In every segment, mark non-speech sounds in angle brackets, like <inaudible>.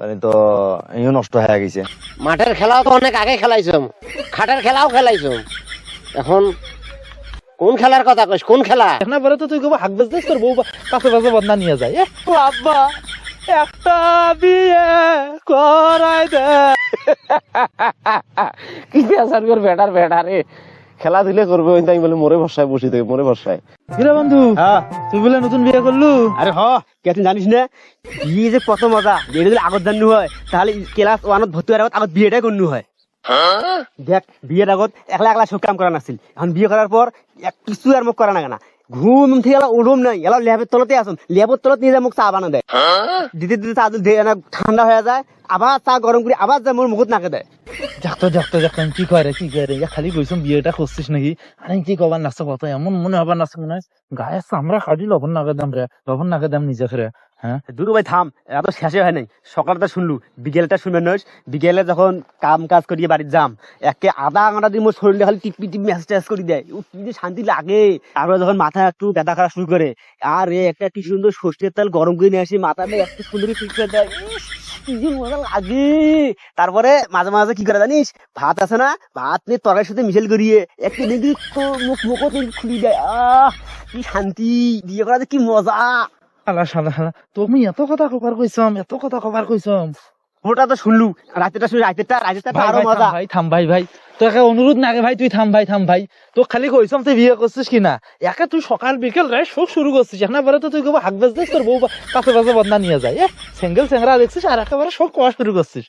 তাহলে তো ইও নষ্ট হয়ে গেছে। মাঠের খেলাও তো অনেক আগে খেলাইছম। খাটের খেলাও খেলাইছম। এখন কোন খেলার কথা কইস? কোন খেলা? না পরে তো তুই কব হাক বেজদেস তোর বউ কাছে কাছে বদনা নিয়ে যায়। এ, ও আব্বা একটা বিয়ে করাই দে। <laughs> কি আসার কর বেটার বেটা রে। খেলাধুলা করবে ওই আমি বলে মোরে ভরসায় বসি থেকে মোরে ভরসায় কিরে বন্ধু? তুই বলে নতুন বিয়ে করলু? আরে হ কে তুই জানিস না? বিয়ে যে কত মজা বিয়ে যদি আগত জানু হয় তাহলে ক্লাস ওয়ানত ভর্তি হওয়ার আগত আগত বিয়েটাই করনু হয়। দেখ বিয়ের আগত একলা একলা সব কাম করা নাছিল। এখন বিয়ে করার পর এক কিছু আর মোক করা না। কেনা ঘুম থেকে এলা উড়ুম নাই এলা ল্যাবের তলতে আসুন। ল্যাবের তলত নিয়ে যা মোক চা বানা দেয় দিতে দিতে চা ঠান্ডা হয়ে যায় আবার চা গরম করে আবার যা মোর মুখত নাকে দেয় দেখতো কি করে কি করে ইয়া খালি বিয়েটা আরে কি কবার এমন মনে হবার গায়ে চামড়া লবণ দাম রে লবণ দাম নিজে হ্যাঁ ভাই, থাম এত শেষে হয় নাই। সকালটা শুনলু বিকেলটা নয় বিকেলে যখন কাম কাজ করিয়ে বাড়ির যাম, একে আধা ঘণ্টা দিয়ে মোর শরীরে খালি টিপি টিপি ম্যাচ ট্যাচ করে দেয়। কি যে শান্তি লাগে। যখন মাথা একটু ব্যথা করা শুরু করে আর এ একটা কি সুন্দর সর্ষের তেল গরম করে নিয়ে আসি মাথাটা একটু সুন্দর দেয়। লাগে। তারপরে মাঝে মাঝে কি করে জানিস? ভাত আছে না? ভাত নিয়ে তরকারির সাথে মিশেল করিয়ে একটু দেখি মুখ মুখও খুলি দেয়। আহ, কি শান্তি। বিয়ে করা যে কি মজা। শালা শালা শালা। তুমি এত কথা কবার কইছম, এত কথা কবার কইছম। ওটা তো শুনলু। রাতেরটা শুনি রাতেরটা রাতেরটা আরও মজা। থাম ভাই থাম ভাই ভাই। তোকে অনুরোধ না ভাই তুই থাম ভাই থাম ভাই। তো খালি কইছম তুই বিয়ে করছিস কিনা একে তুই সকাল বিকেল রে শোক শুরু করছিস। এখন পরে তো তুই কব হাক বেজদেস তোর বউ কাছে কাছে বদনা নিয়ে যায়। এ সিঙ্গেল চেংরা দেখছিস আর একেবারে শোক কোয়া শুরু করছিস।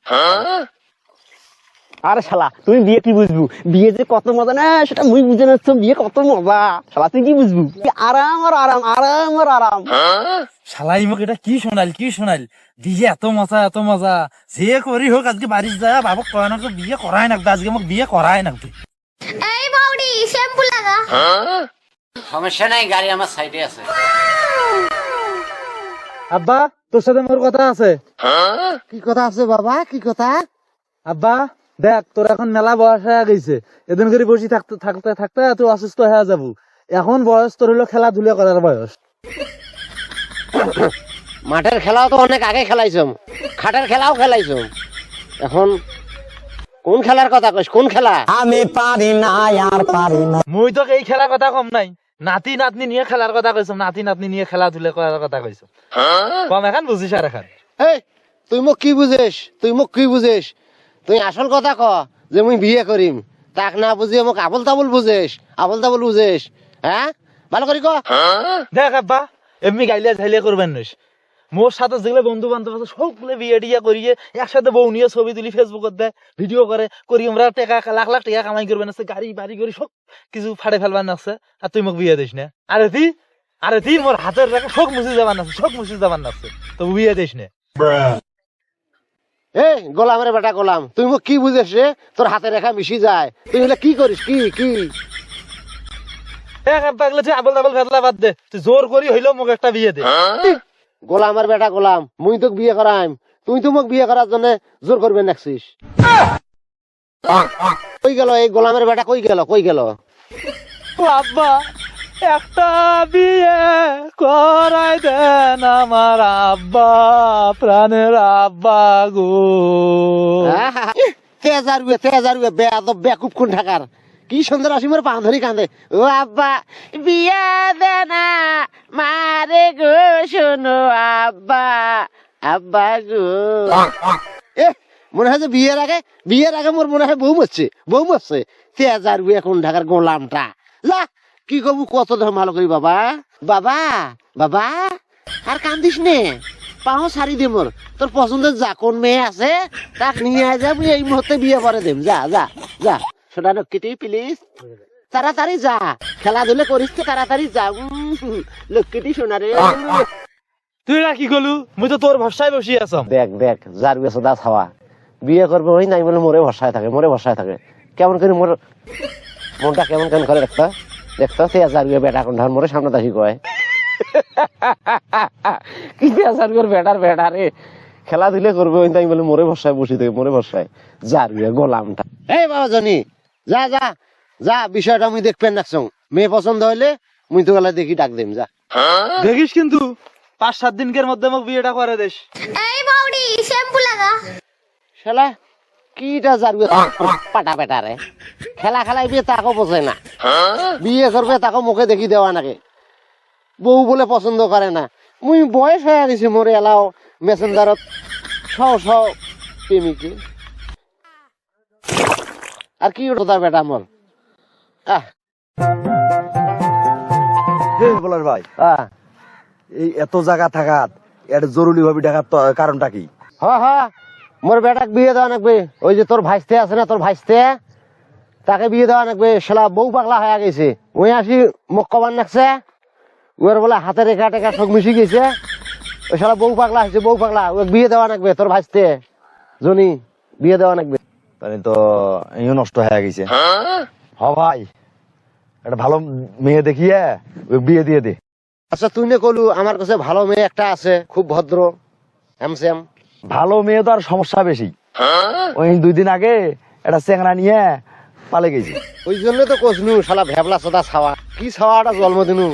আরে শালা তুমি বিয়ে কি বুঝবু? বিয়ে যে কত মজা না সেটা মুই বুঝে নাচ্ছ বিয়ে কত মজা? শালা তুই কি বুঝবু? আরাম আর আরাম আরাম আর আরাম। শালাই মোক এটা কি শোনাল কি শোনাল বিয়ে এত মজা এত মজা। যে করি হোক আজকে বাড়ির যায় বাবক কয় না বিয়ে না আজকে মোক বিয়ে করাই না এই বাউডি শ্যাম্পু লাগা। সমস্যা নাই গাড়ি আমার সাইডে আছে। আব্বা তোর সাথে মোর কথা আছে। কি কথা আছে বাবা? কি কথা? আব্বা দেখ তোর এখন মেলা বয়স হয়ে গেছে। এদিন করে বসে থাকতে থাকতে থাকতে তুই অসুস্থ হয়ে যাব। এখন বয়স তোর হলো খেলাধুলা করার বয়স। মাঠের খেলাও তো অনেক আগে খেলাইছম। খাটের খেলাও খেলাইছম। এখন কোন খেলার কথা কইস? কোন খেলা? মুই তো এই খেলার কথা কম নাই। নাতি নাতনি নিয়ে খেলার কথা কইছো নাতি নাতনি নিয়ে খেলাধুলা করার কথা কইছো কম এখন বুঝিস আর এখন। এই তুই মোক কি বুঝিস? তুই মোক কি বুঝিস? তুই আসল কথা ক যে মুই বিয়ে করিম। তাক না বুঝিয়ে মোক আবল তাবল বুঝিস আবল তাবল বুঝিস হ্যাঁ ভালো করি ক। দেখ আব্বা এমনি গাইলে ঝাইলে করবেন নইস। মোর সাথে যেগুলো বন্ধু বান্ধব আছে সবগুলো বিয়ে টিয়া করিয়ে একসাথে বউ নিয়ে ছবি তুলি ফেসবুকত দেয় ভিডিও করে করি আমরা টাকা লাখ লাখ টাকা কামাই করবেন আছে গাড়ি বাড়ি করি সব কিছু ফাড়ে ফেলবার আছে আর তুই মোক বিয়ে দিস না। আরে তুই আরে তুই মোর হাতের রেখে শোক মুছি যাবার আছে শোক মুছি যাবার আছে তো বিয়ে দিস না। এই গোলামের বেটা গোলাম তুই মোক কি বুঝিস রে? তোর হাতে রেখা মিশি যায়। তুই হলে কি করিস কি কি? আবল তাবল বাদ দে। তুই জোর করি হইলেও মোক একটা বিয়ে দে। গোলামের বেটা গোলাম মুই তোক বিয়ে করাইম তুই তো মোক বিয়ে করার জন্য জোর করবে নাকছিস কই গেল এই গোলামের বেটা কই গেল কই গেল। ও আব্বা। একটা বিয়ে করাই দেন আমার আব্বা, প্রাণের আব্বা গো। তেজার উয়ে তেজার উয়ে, বেয়াদব, বেকুব কোন ঢাকার? কি সুন্দর আসি মোর বাঁধরি কান্দে। ও আব্বা, বিয়া দেনা, মারে গো, শোনো আব্বা আব্বা গো। এ, মনে হয় যে বিয়ের আগে বিয়ের আগে মোর মনে হয় বউ মরছে বউ মরছে তেজার উয়ে কোন ঢাকার গোলামটা। যা কি কবু কত ধর ভালো করি বাবা? বাবা বাবা আর কান্দিস নে। পাও সারি দে মোর। তোর পছন্দের যা কোন মেয়ে আছে তাক নিয়ে আয় যা মুই এই মুহূর্তে বিয়ে করে দেম। যা যা যা। সোনা লক্ষ্মীটি প্লিজ তাড়াতাড়ি যা। খেলাধুলা করিস তো তাড়াতাড়ি যা। লক্ষ্মীটি সোনা রে। তুই না কি গলু মুই তো তোর ভরসায় বসি আছম। দেখ দেখ যার বেশ দা খাওয়া বিয়ে করবে ওই নাই বলে মোরে ভরসায় থাকে মোরে ভরসায় থাকে। কেমন করে মোর মনটা কেমন কেমন করে দেখতো দেখতো সে যার বিয়ে বেটা কোন মোরে সামনে দাসি কয়। কি যার বিয়ের বেটার বেটা রে খেলাধুলা করবে ওই নাই বলে মোরে ভরসায় বসি থাকে মোরে ভরসায়। যার গোলামটা। এই বাবা জনি যা যা যা বিষয়টা মুই দেখবেন রাখছ মেয়ে পছন্দ হইলে মুই তো গেলে দেখি ডাক দেম যা। দেখিস কিন্তু পাঁচ সাত দিনকের মধ্যে মোক বিয়েটা করে দেশ এই বাউডি শ্যাম্পু লাগা। শালা কিটা জারবে পাটা পেটারে খেলা খেলাইবে তাকে বোঝে না। বিয়ে করবে তাকে মুখে দেখি দেওয়া নাকি বউ বলে পছন্দ করে না। মুই বয়স হয়ে গেছে মোর এলাও। মেসেঞ্জারত প্রেমিকে। আর কি ওটা বেটা মোর আহ। বলার ভাই। আহ। এই এত জায়গা থাকাত এটা জরুরি ভাবে ডাকার কারণটা কি? হ হ। মোর বেটাক বিয়ে দেওয়া নাকবে। ওই যে তোর ভাইস্তে আছে না তোর ভাইস্তে? তাকে বিয়ে দেওয়া নাকবে। শালা বউ পাগলা হয়ে গেছে। ওই আসি মোক কবার নাকছে। ওর বলে হাতে রেখা টেখা সব মিশি গেছে। ওই শালা বউ পাগলা হয়েছে বউ পাগলা। ওকে বিয়ে দেওয়া নাকবে তোর ভাইস্তে। জনি বিয়ে দেওয়া নাকবে। তাহলে তো ইও নষ্ট হয়ে গেছে। হ ভাই। একটা ভালো মেয়ে দেখিয়ে ওই বিয়ে দিয়ে দে। আচ্ছা তুই নে কলু আমার কাছে ভালো মেয়ে একটা আছে খুব ভদ্র হ্যামস্যাম ভালো মেয়ে তো আর সমস্যা বেশি। ওই দুই দিন আগে একটা চেংরা নিয়ে পালে গেছি। ওই জন্য তো কষনু শালা ভেবলা সদা ছাওয়া। কি ছাওয়াটা জন্ম দিনু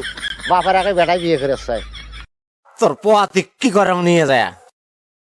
বাপের আগে বেটাই বিয়ে করে তোর তোর পোয়াতে কি গরম নিয়ে যায়?